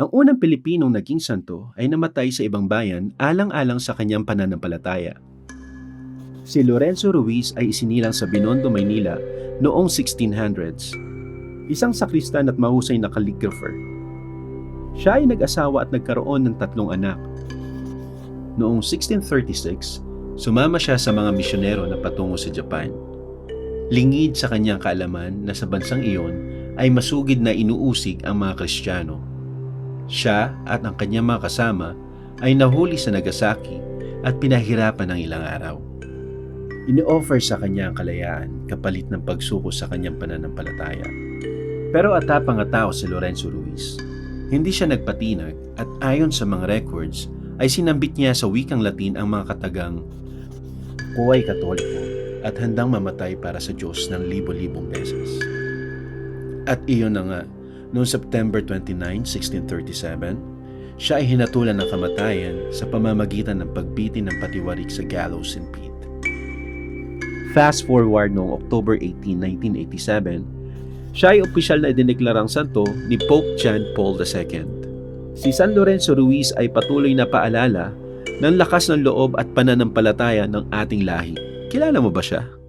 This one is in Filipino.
Ang unang Pilipinong naging santo ay namatay sa ibang bayan alang-alang sa kanyang pananampalataya. Si Lorenzo Ruiz ay isinilang sa Binondo, Maynila noong 1600s. Isang sakristan at mahusay na calligrapher. Siya ay nag-asawa at nagkaroon ng tatlong anak. Noong 1636, sumama siya sa mga misyonero na patungo sa Japan. Lingid sa kanyang kaalaman na sa bansang iyon ay masugid na inuusig ang mga Kristiyano. Siya at ang kanyang mga kasama ay nahuli sa Nagasaki at pinahirapan ng ilang araw. Ini-offer sa kanya ang kalayaan kapalit ng pagsuko sa kanyang pananampalataya. Pero atapang nga tao si Lorenzo Ruiz. Hindi siya nagpatinag at ayon sa mga records ay sinambit niya sa wikang Latin ang mga katagang Kuway Katoliko at handang mamatay para sa Diyos ng libo-libong beses. At iyon na nga, noong September 29, 1637, siya ay hinatulan ng kamatayan sa pamamagitan ng pagbitin ng patiwarik sa gallows and pit. Fast forward noong October 18, 1987, siya ay opisyal na idineklarang santo ni Pope John Paul II. Si San Lorenzo Ruiz ay patuloy na paalala ng lakas ng loob at pananampalataya ng ating lahi. Kilala mo ba siya?